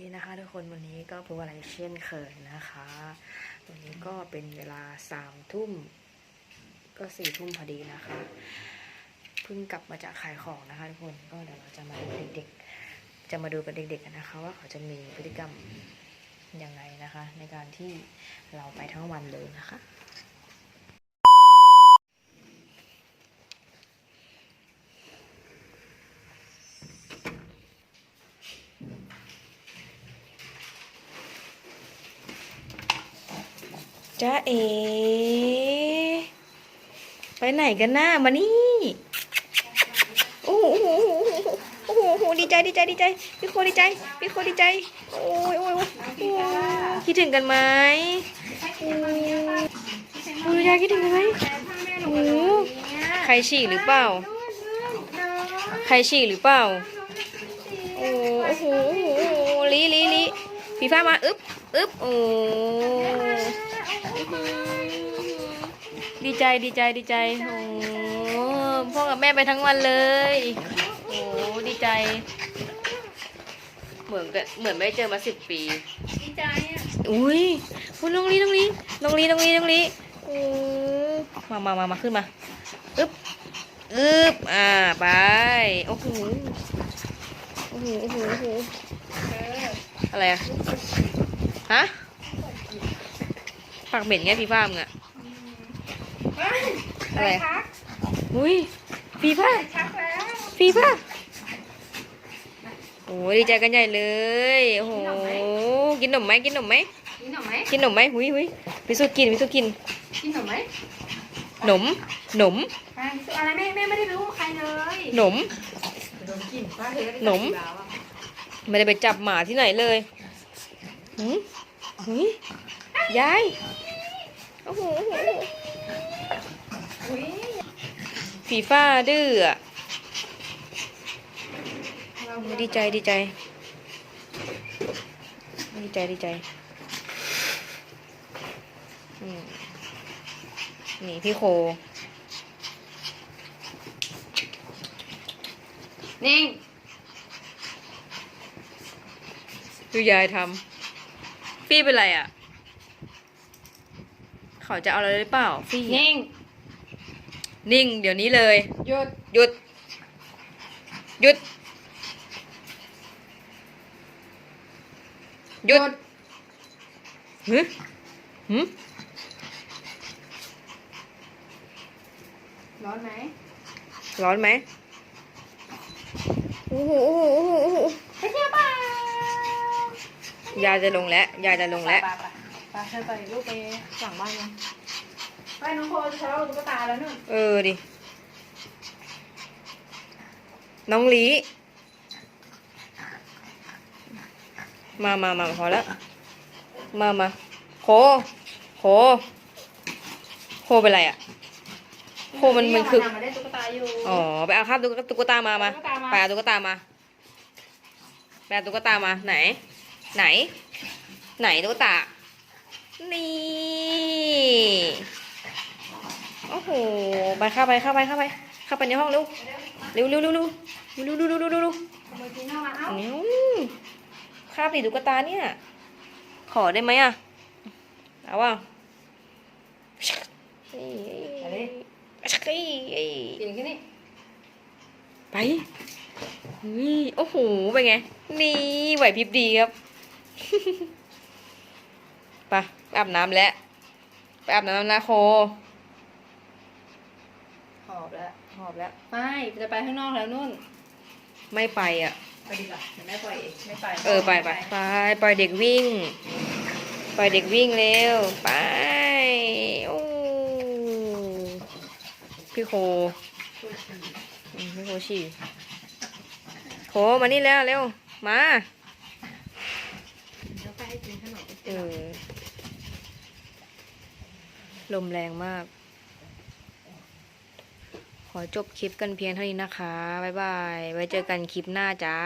ดีนะคะทุกคนวันนี้ก็พบอะไรเช่นเคยนะคะ วันนี้ก็เป็นเวลาสามทุ่มก็สี่ทุ่มพอดีนะคะเพิ่งกลับมาจากขายของนะคะทุกคนก็เดี๋ยวเราจะมาดูเด็กๆ จะมาดูกับเด็กๆกันนะคะ ว่าเขาจะมีพฤติกรรมยังไงนะคะ ในการที่เราไปทั้งวันเลยนะคะ จ้าเอ ไปไหนกันหน้ามานี่โอ้โหโอ้โหโอ้โหโอ้โหดีใจดีใจดีใจ พี่โคดีใจ พี่โคดีใจ โอ้ยโอ้ยโอ้ยโอ้ยคิดถึงกันไหมโอ้ยโอ้ยยายคิดถึงกันไหมโอ้โหใครฉี่หรือเปล่า ใครฉี่หรือเปล่า โอ้โหโอ้โหโอ้โหลีลีลีพี่ฟ้ามา อึ๊บอึ๊บโอ้ ดีใจดีใจดีใจโอ้พ่อกับแม่ไปทั้งวันเลยโอ้ดีใจ เหมือนกันเหมือนไม่ได้เจอมาสิบปีดีใจอะอุ้ยคุณน้องลีน้องลีน้องลีน้องลีน้องลีโอ้มามามามาขึ้นมาอึ๊บอึ๊บอ่าไปโอ้โหโอ้โหโอ้โหโอ้โหอะไรอะฮะปากเหม็นไงพี่ฟ้ามึง อะอะไร ชักอุ้ยพี่ฟ้าชักแล้วพี่ฟ้าโอ้ดีใจกันใหญ่เลยโอ้โหกินหนมไหมกินหนมไหมกินหน่อไหมกินหนมไหมหุยหุยพิสูจน์กินพิสูจน์กินกินหน่อไหมหนมหนมไปซื้ออะไรแม่แม่ไม่ได้ไปรู้ใครเลยหนมโดนกินป้าเธอหนมไม่ได้ไปจับหมาที่ไหนเลยหืมหุยยายโอ้โหโอ้โหอุ้ย ผีฟ้าดื้ออะดีใจดีใจ ดีใจดีใจอืมนี่พี่โค นิ่ง ดูยายทำฟี่เป็นไรอะ เขาจะเอาอะไรหรือเปล่าฟี่นิ่ง นิ่งเดี๋ยวนี้เลย หยุด หยุด หยุด หยุดหืหืร้อนไหม ร้อนไหมโอ้โหโอ้โหโอ้โหโอ้โหไปเที่ยวเปล่ายายจะลงแล้วยายจะลงแล้ว ไปไปไปเธอไปลูกไปหลังบ้านยัง ไปน้องโคจะทะเลาะกับตุ๊กตาแล้วนู่นเออดิ น้องลีมามามาพอแล้ว มามาโคโคโคเป็นไรอะ โคมันมันคือมาได้ตุ๊กตาอยู่ อ๋อ ไปเอาคาบตุ๊กตุ๊กตามามาตุ๊กตามา ไปเอาตุ๊กตามาไปเอาตุ๊กตามา ไหน ไหน ไหนตุ๊กตา นี่ โอ้โห ไปเข้าไปเข้าไปเข้าไป เข้าไปในห้องเร็วเร็วเร็วเร็วเร็วเร็วเร็วเร็วเร็วเร็วเร็วขโมยจีน่ามาเอ้าเร็วคาบติดตุ๊กตาเนี่ย ขอได้ไหมอะ เอาว่าอะไรกินแค่นี้ไปนี่โอ้โห เป็นไง นี่ไหวพริบดีครับไปไปอาบน้ำแล้วไปอาบน้ำนะโคห อบแล้วหอบแล้วไม่จะไปข้างนอกแล้วนู่น ไม่ไปอะ ไปดีกว่าเดี๋ยวแม่ปล่อยเองไม่ไปเออไปไปไปปล่อยเด็กวิ่ง ปล่อยเด็กวิ่งเร็ว ไปโอ้พี่โคอืมพี่โคฉี่โคมานี่แล้วเร็ว มา เดี๋ยวไปให้กินขนมเออลมแรงมาก ขอจบคลิปกันเพียงเท่านี้นะคะ บ๊ายบาย ไว้เจอกันคลิปหน้าจ้า